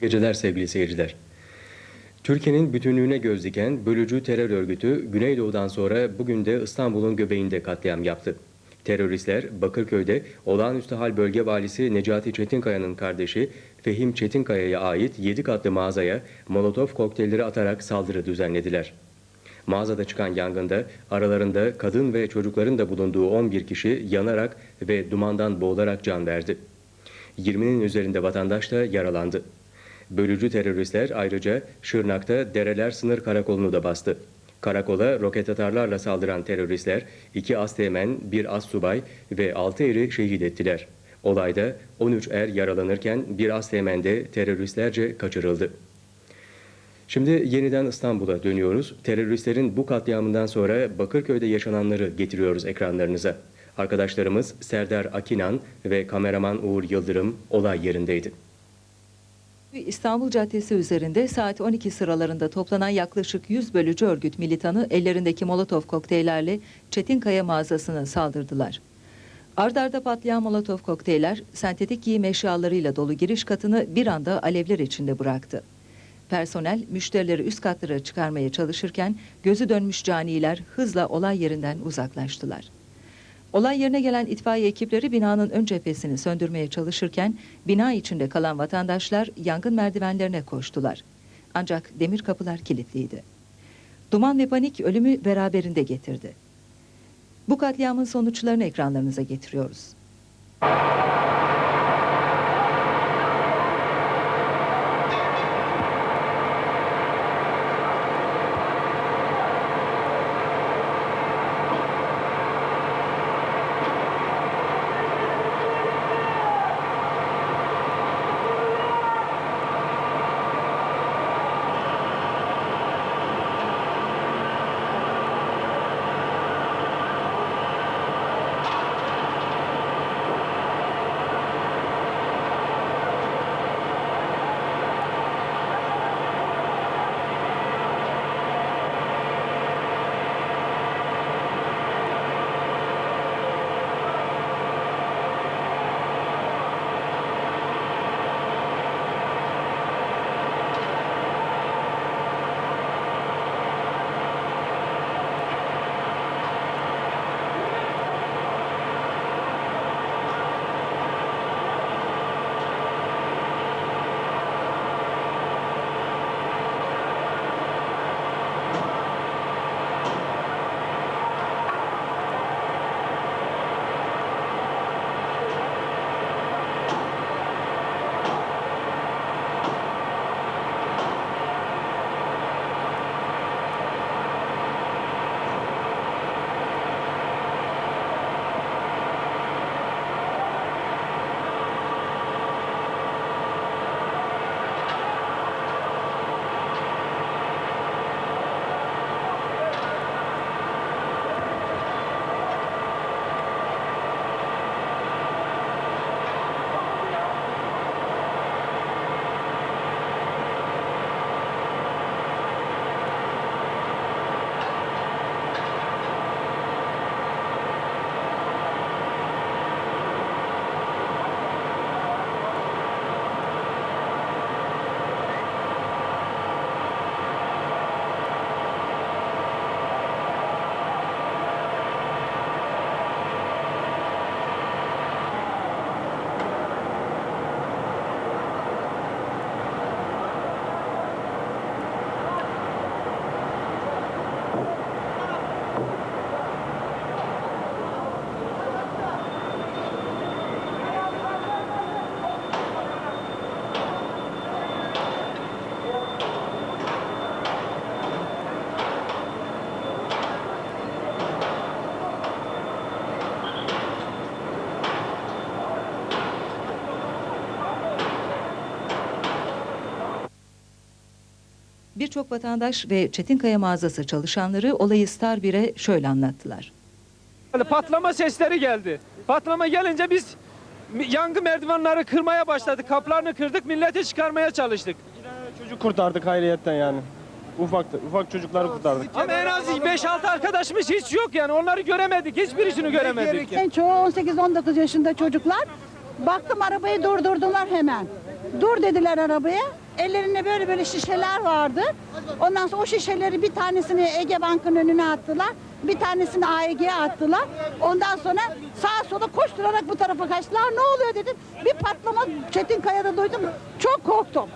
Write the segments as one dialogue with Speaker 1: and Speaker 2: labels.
Speaker 1: Geceler sevgili seyirciler. Türkiye'nin bütünlüğüne göz diken bölücü terör örgütü Güneydoğu'dan sonra bugün de İstanbul'un göbeğinde katliam yaptı. Teröristler Bakırköy'de olağanüstü hal bölge valisi Necati Çetinkaya'nın kardeşi Fehim Çetinkaya'ya ait 7 katlı mağazaya molotof kokteylleri atarak saldırı düzenlediler. Mağazada çıkan yangında aralarında kadın ve çocukların da bulunduğu 11 kişi yanarak ve dumandan boğularak can verdi. 20'nin üzerinde vatandaş da yaralandı. Bölücü teröristler ayrıca Şırnak'ta Dereler Sınır Karakolu'nu da bastı. Karakola roket atarlarla saldıran teröristler iki asteğmen, bir assubay ve altı eri şehit ettiler. Olayda 13 er yaralanırken bir asteğmen de teröristlerce kaçırıldı. Şimdi yeniden İstanbul'a dönüyoruz. Teröristlerin bu katliamından sonra Bakırköy'de yaşananları getiriyoruz ekranlarınıza. Arkadaşlarımız Serdar Akinan ve kameraman Uğur Yıldırım olay yerindeydi.
Speaker 2: İstanbul Caddesi üzerinde saat 12 sıralarında toplanan yaklaşık 100 bölücü örgüt militanı ellerindeki molotof kokteyllerle Çetinkaya mağazasına saldırdılar. Ardarda patlayan molotof kokteyller sentetik giyim eşyalarıyla dolu giriş katını bir anda alevler içinde bıraktı. Personel müşterileri üst katlara çıkarmaya çalışırken gözü dönmüş caniler hızla olay yerinden uzaklaştılar. Olay yerine gelen itfaiye ekipleri binanın ön cephesini söndürmeye çalışırken bina içinde kalan vatandaşlar yangın merdivenlerine koştular. Ancak demir kapılar kilitliydi. Duman ve panik ölümü beraberinde getirdi. Bu katliamın sonuçlarını ekranlarınıza getiriyoruz. Birçok vatandaş ve Çetinkaya mağazası çalışanları olayı Star 1'e şöyle anlattılar.
Speaker 3: Patlama sesleri geldi. Patlama gelince biz yangın merdivenleri kırmaya başladık. Kaplarını kırdık, milleti çıkarmaya çalıştık.
Speaker 4: Çocuk kurtardık hayriyetten yani. Ufaktı. Ufak çocukları kurtardık.
Speaker 3: Ama en az 5-6 arkadaşımız hiç yok yani. Onları göremedik. Hiçbirisini göremedik.
Speaker 5: En çoğu 18-19 yaşında çocuklar. Baktım arabayı durdurdular hemen. Dur dediler arabaya. Ellerinde böyle böyle şişeler vardı. Ondan sonra o şişeleri bir tanesini Ege Bank'ın önüne attılar. Bir tanesini AEG'ye attılar. Ondan sonra sağa sola koşturarak bu tarafa kaçtılar. Ne oluyor dedim. Bir patlama Çetinkaya'da duydum. Çok korktum.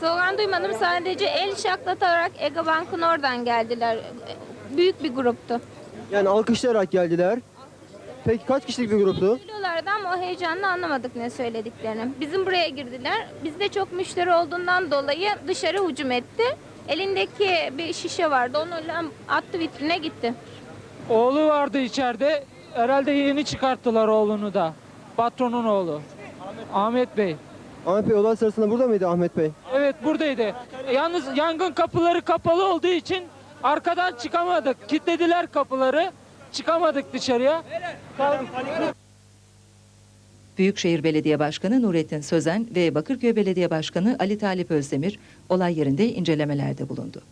Speaker 6: Slogan duymadım sadece el şaklatarak Ege Bank'ın oradan geldiler. Büyük bir gruptu.
Speaker 7: Yani alkışlayarak geldiler. Peki kaç kişilik bir gruptu?
Speaker 6: Söylüyorlardı ama o heyecanla anlamadık ne söylediklerini. Bizim buraya girdiler. Bizde çok müşteri olduğundan dolayı dışarı hücum etti. Elindeki bir şişe vardı. Onu attı vitrine gitti.
Speaker 3: Oğlu vardı içeride. Herhalde yeni çıkarttılar oğlunu da. Patronun oğlu. Ahmet Bey.
Speaker 7: Ahmet Bey olay sırasında burada mıydı Ahmet Bey?
Speaker 3: Evet buradaydı. Yalnız yangın kapıları kapalı olduğu için arkadan çıkamadık. Kilitlediler kapıları. Çıkamadık dışarıya.
Speaker 2: Büyükşehir Belediye Başkanı Nurettin Sözen ve Bakırköy Belediye Başkanı Ali Talip Özdemir olay yerinde incelemelerde bulundu.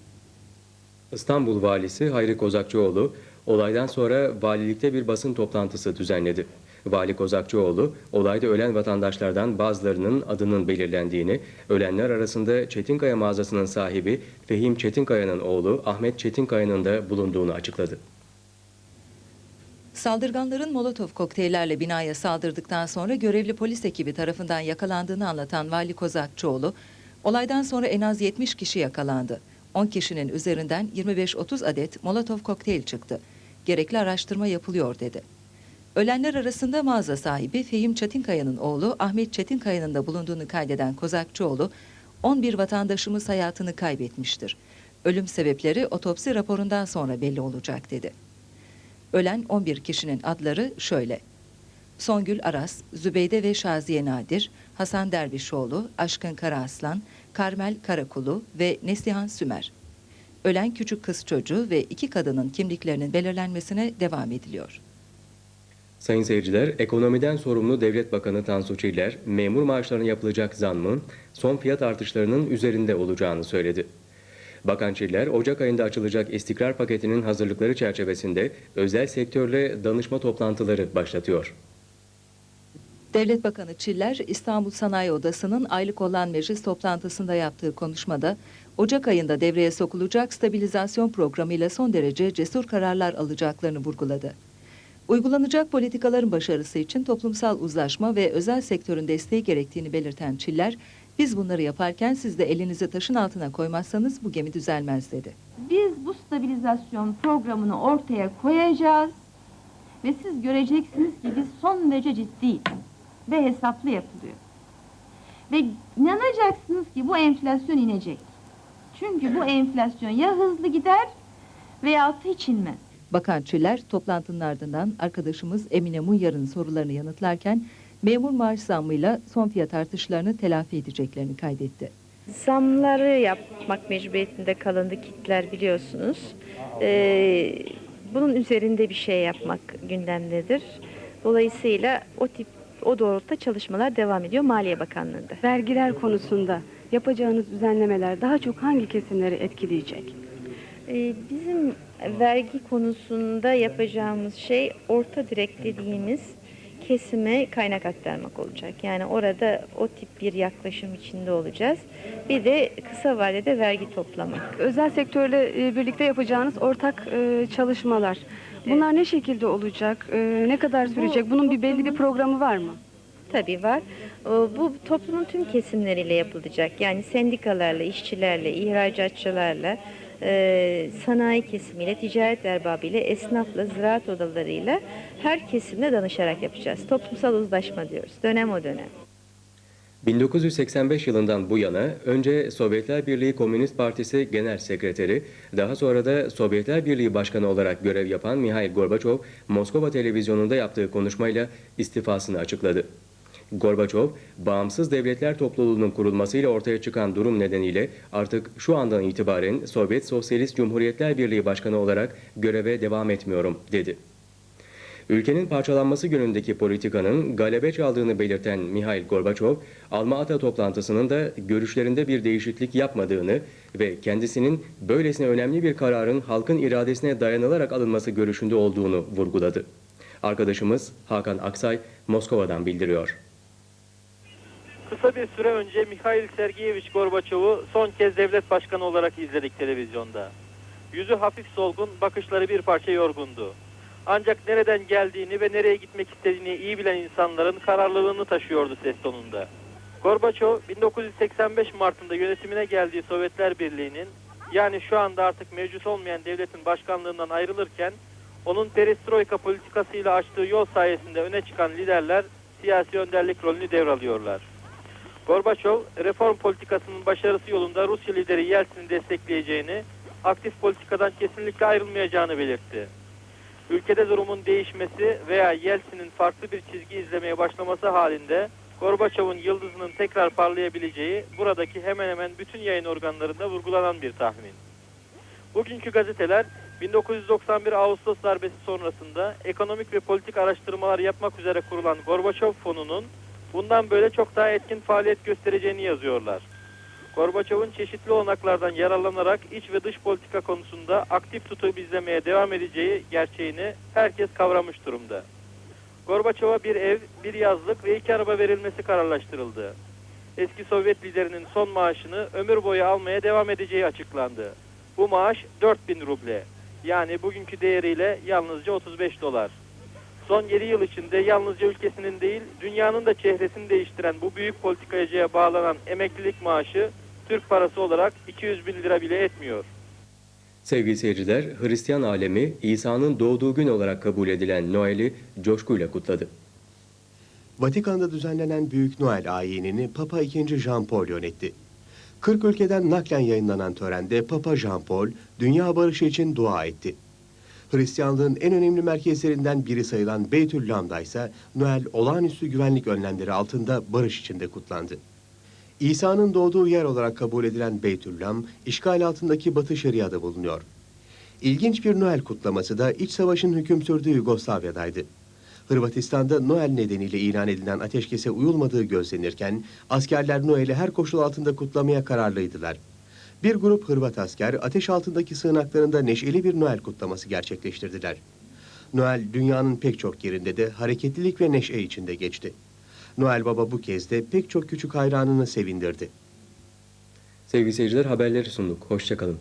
Speaker 1: İstanbul Valisi Hayri Kozakçıoğlu olaydan sonra valilikte bir basın toplantısı düzenledi. Vali Kozakçıoğlu olayda ölen vatandaşlardan bazılarının adının belirlendiğini, ölenler arasında Çetinkaya mağazasının sahibi Fehim Çetinkaya'nın oğlu Ahmet Çetinkaya'nın da bulunduğunu açıkladı.
Speaker 2: Saldırganların Molotov kokteyllerle binaya saldırdıktan sonra görevli polis ekibi tarafından yakalandığını anlatan Vali Kozakçıoğlu, olaydan sonra en az 70 kişi yakalandı. 10 kişinin üzerinden 25-30 adet Molotov kokteyl çıktı. Gerekli araştırma yapılıyor dedi. Ölenler arasında mağaza sahibi Fehim Çetinkaya'nın oğlu Ahmet Çetinkaya'nın da bulunduğunu kaydeden Kozakçıoğlu, 11 vatandaşımız hayatını kaybetmiştir. Ölüm sebepleri otopsi raporundan sonra belli olacak dedi. Ölen 11 kişinin adları şöyle. Songül Aras, Zübeyde ve Şaziye Nadir, Hasan Dervişoğlu, Aşkın Karaaslan, Karmel Karakulu ve Neslihan Sümer. Ölen küçük kız çocuğu ve iki kadının kimliklerinin belirlenmesine devam ediliyor.
Speaker 1: Sayın seyirciler, ekonomiden sorumlu Devlet Bakanı Tansu Çiller, memur maaşlarına yapılacak zammın son fiyat artışlarının üzerinde olacağını söyledi. Bakan Çiller, Ocak ayında açılacak istikrar paketinin hazırlıkları çerçevesinde özel sektörle danışma toplantıları başlatıyor.
Speaker 2: Devlet Bakanı Çiller, İstanbul Sanayi Odası'nın aylık olan meclis toplantısında yaptığı konuşmada, Ocak ayında devreye sokulacak stabilizasyon programıyla son derece cesur kararlar alacaklarını vurguladı. Uygulanacak politikaların başarısı için toplumsal uzlaşma ve özel sektörün desteği gerektiğini belirten Çiller, biz bunları yaparken siz de elinizi taşın altına koymazsanız bu gemi düzelmez dedi.
Speaker 8: Biz bu stabilizasyon programını ortaya koyacağız ve siz göreceksiniz ki biz son derece ciddi ve hesaplı yapılıyor. Ve inanacaksınız ki bu enflasyon inecek. Çünkü bu enflasyon ya hızlı gider veya hiç inmez.
Speaker 2: Bakan Çiller toplantının ardından arkadaşımız Emine Munyar'ın sorularını yanıtlarken memur maaş zammıyla son fiyat artışlarını telafi edeceklerini kaydetti.
Speaker 9: Zamları yapmak mecburiyetinde kalındı kitler biliyorsunuz. Ee, bunun üzerinde bir şey yapmak gündemdedir. Dolayısıyla o tip o doğrultuda çalışmalar devam ediyor Maliye Bakanlığı'nda.
Speaker 10: Vergiler konusunda yapacağınız düzenlemeler daha çok hangi kesimleri etkileyecek?
Speaker 9: Ee, bizim vergi konusunda yapacağımız şey orta direkt dediğimiz kesime kaynak aktarmak olacak. Yani orada o tip bir yaklaşım içinde olacağız. Bir de kısa vadede vergi toplamak.
Speaker 10: Özel sektörle e, birlikte yapacağınız ortak e, çalışmalar. Bunlar ne şekilde olacak? E, Ne kadar sürecek? Bunun bir belli bir programı var mı?
Speaker 9: Tabii var. Bu toplumun tüm kesimleriyle yapılacak. Yani sendikalarla, işçilerle, ihracatçılarla, e, sanayi kesimiyle, ticaret erbabıyla, esnafla, ziraat odalarıyla her kesimle danışarak yapacağız. Toplumsal uzlaşma diyoruz. Dönem o dönem.
Speaker 1: 1985 yılından bu yana önce Sovyetler Birliği Komünist Partisi Genel Sekreteri, daha sonra da Sovyetler Birliği Başkanı olarak görev yapan Mihail Gorbaçov, Moskova televizyonunda yaptığı konuşmayla istifasını açıkladı. Gorbaçov, bağımsız devletler topluluğunun kurulmasıyla ortaya çıkan durum nedeniyle artık şu andan itibaren Sovyet Sosyalist Cumhuriyetler Birliği Başkanı olarak göreve devam etmiyorum, dedi. Ülkenin parçalanması yönündeki politikanın galebe çaldığını belirten Mihail Gorbaçov, Alma-Ata toplantısının da görüşlerinde bir değişiklik yapmadığını ve kendisinin böylesine önemli bir kararın halkın iradesine dayanılarak alınması görüşünde olduğunu vurguladı. Arkadaşımız Hakan Aksay Moskova'dan bildiriyor.
Speaker 11: Kısa bir süre önce Mikhail Sergeyevich Gorbaçov'u son kez devlet başkanı olarak izledik televizyonda. Yüzü hafif solgun, bakışları bir parça yorgundu. Ancak nereden geldiğini ve nereye gitmek istediğini iyi bilen insanların kararlılığını taşıyordu ses tonunda. Gorbaçov 1985 Mart'ında yönetimine geldiği Sovyetler Birliği'nin yani şu anda artık mevcut olmayan devletin başkanlığından ayrılırken onun perestroika politikasıyla açtığı yol sayesinde öne çıkan liderler siyasi önderlik rolünü devralıyorlar. Gorbaçov, reform politikasının başarısı yolunda Rusya lideri Yeltsin'i destekleyeceğini, aktif politikadan kesinlikle ayrılmayacağını belirtti. Ülkede durumun değişmesi veya Yeltsin'in farklı bir çizgi izlemeye başlaması halinde Gorbaçov'un yıldızının tekrar parlayabileceği buradaki hemen hemen bütün yayın organlarında vurgulanan bir tahmin. Bugünkü gazeteler 1991 Ağustos darbesi sonrasında ekonomik ve politik araştırmalar yapmak üzere kurulan Gorbaçov fonunun bundan böyle çok daha etkin faaliyet göstereceğini yazıyorlar. Gorbaçov'un çeşitli olanaklardan yararlanarak iç ve dış politika konusunda aktif tutum izlemeye devam edeceği gerçeğini herkes kavramış durumda. Gorbaçov'a bir ev, bir yazlık ve iki araba verilmesi kararlaştırıldı. Eski Sovyet liderinin son maaşını ömür boyu almaya devam edeceği açıklandı. Bu maaş 4000 ruble. Yani bugünkü değeriyle yalnızca 35 dolar. Son 7 yıl içinde yalnızca ülkesinin değil, dünyanın da çehresini değiştiren bu büyük politikacıya bağlanan emeklilik maaşı Türk parası olarak 200 bin lira bile etmiyor.
Speaker 1: Sevgili seyirciler, Hristiyan alemi İsa'nın doğduğu gün olarak kabul edilen Noel'i coşkuyla kutladı.
Speaker 12: Vatikan'da düzenlenen Büyük Noel ayinini Papa II. Jean Paul yönetti. 40 ülkeden naklen yayınlanan törende Papa Jean Paul, dünya barışı için dua etti. Hristiyanlığın en önemli merkezlerinden biri sayılan Beytüllam'da ise Noel olağanüstü güvenlik önlemleri altında barış içinde kutlandı. İsa'nın doğduğu yer olarak kabul edilen Beytüllam, işgal altındaki Batı Şeria'da bulunuyor. İlginç bir Noel kutlaması da iç savaşın hüküm sürdüğü Yugoslavya'daydı. Hırvatistan'da Noel nedeniyle ilan edilen ateşkese uyulmadığı gözlenirken askerler Noel'i her koşul altında kutlamaya kararlıydılar. Bir grup Hırvat asker ateş altındaki sığınaklarında neşeli bir Noel kutlaması gerçekleştirdiler. Noel dünyanın pek çok yerinde de hareketlilik ve neşe içinde geçti. Noel Baba bu kez de pek çok küçük hayranını sevindirdi.
Speaker 1: Sevgili seyirciler haberleri sunduk. Hoşçakalın.